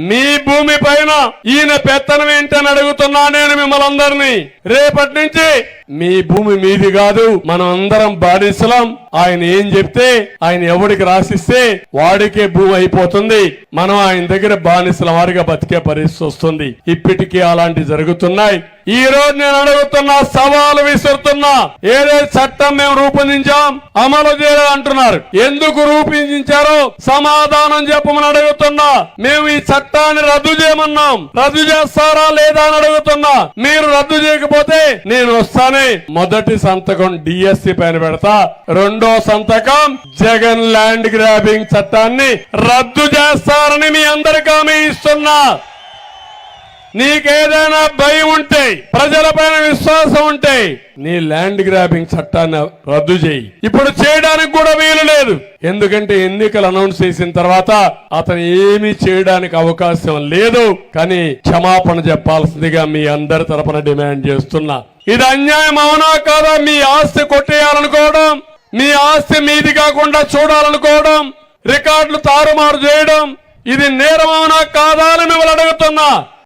మీ భూమి పైన ఈయన పెత్తనం ఏంటని అడుగుతున్నా నేను మిమ్మల్ని అందరినీ. రేపటి నుంచి మీ భూమి మీది కాదు మనం అందరం బానిసలం. ఆయన ఏం చెప్తే ఆయన ఎవడికి రాసిస్తే వాడికే భూమి అయిపోతుంది. మనం ఆయన దగ్గర బానిసల వారిగా బతికే పరిస్థితి వస్తుంది. ఇప్పటికీ అలాంటి జరుగుతున్నాయి. ఈ రోజు నేను అడుగుతున్నా సవాలు విసురుతున్నా ఏదైతే చట్టం మేము రూపొందించాం అమలు చేయాలి అంటున్నారు. ఎందుకు రూపొందించారో సమాధానం చెప్పమని అడుగుతున్నా మేము ఈ చట్టాన్ని రద్దు చేయమన్నాం. రద్దు చేస్తారా లేదా అని అడుగుతున్నా మీరు రద్దు చేయకపోతే నేను వస్తాను మొదటి సంతకం డిఎస్సి పైన పెడతా. రెండో సంతకం జగన్ ల్యాండ్ గ్రాబింగ్ చట్టాన్ని రద్దు చేస్తారని మీ అందరికీ హామీ ఇస్తున్నా. నీకేదైనా భయం ఉంటే ప్రజల పైన విశ్వాసం ఉంటే నీ ల్యాండ్ గ్రాబింగ్ చట్టాన్ని రద్దు చేయి. ఇప్పుడు చేయడానికి కూడా వీలు లేదు. ఎందుకంటే ఎన్నికలు అనౌన్స్ చేసిన తర్వాత అతను ఏమీ చేయడానికి అవకాశం లేదు. కానీ క్షమాపణ చెప్పాల్సిందిగా మీ అందరి తరపున డిమాండ్ చేస్తున్నా. ఇది అన్యాయం అవునా కాదా? మీ ఆస్తి కొట్టేయాలనుకోవడం మీ ఆస్తి మీది కాకుండా చూడాలనుకోవడం రికార్డులు తారుమారు చేయడం ఇది నేరమవునా కాదా అని మిమ్మల్ని అడుగుతున్నా.